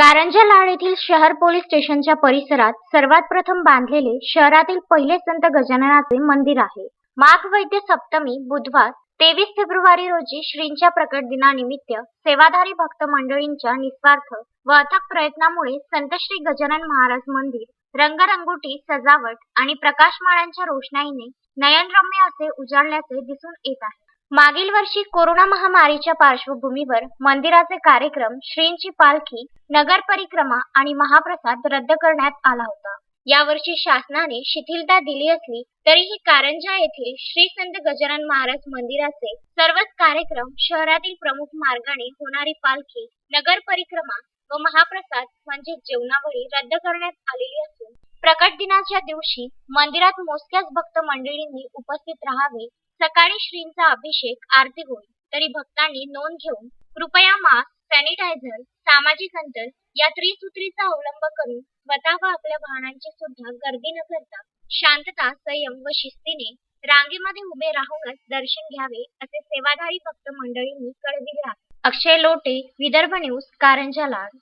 कारंजा लाड येथील शहर पोलीस स्टेशनच्या परिसरात सर्वात प्रथम बांधलेले शहरातील पहिले संत गजाननाचे मंदिर आहे. माघ वैद्य सप्तमी बुधवार तेवीस फेब्रुवारी रोजी श्रींच्या प्रकट दिनानिमित्त सेवाधारी भक्त मंडळींच्या निस्वार्थ व अथक प्रयत्नामुळे संत श्री गजानन महाराज मंदिर रंगरंगोटी सजावट आणि प्रकाशमाळांच्या रोषणाईने नयनरम्य असे उजाडल्याचे दिसून येत आहे. मागील वर्षी कोरोना महामारीच्या पार्श्वभूमीवर मंदिराचे कार्यक्रम श्रींची पालखी नगर परिक्रमा आणि महाप्रसाद रद्द करण्यात आला होता. यावर्षी शासनाने शिथिलता दिली असली तरीही कारंजा येथील श्री संत गजानन महाराज मंदिराचे सर्वच कार्यक्रम शहरातील प्रमुख मार्गाने होणारी पालखी नगर परिक्रमा व महाप्रसाद म्हणजे जेवणावळी रद्द करण्यात आलेली असून प्रकट दिनाच्या दिवशी मंदिरात मोजक्याच भक्त मंडळींनी उपस्थित राहावे सकाळी श्रींचा अभिषेक आरती होईल. तरी भक्तांनी नोंद घेऊन कृपया मास्क सॅनिटायझर सामाजिक अंतर या त्रिसूत्रीचा अवलंब करून स्वतः व आपल्या वाहनांची सुद्धा गर्दी न करता शांतता संयम व शिस्तीने रांगेमध्ये उभे राहूनच दर्शन घ्यावे असे सेवाधारी भक्त मंडळींनी कळविले आहे. अक्षय लोटे विदर्भ न्यूज कारंजा लाड.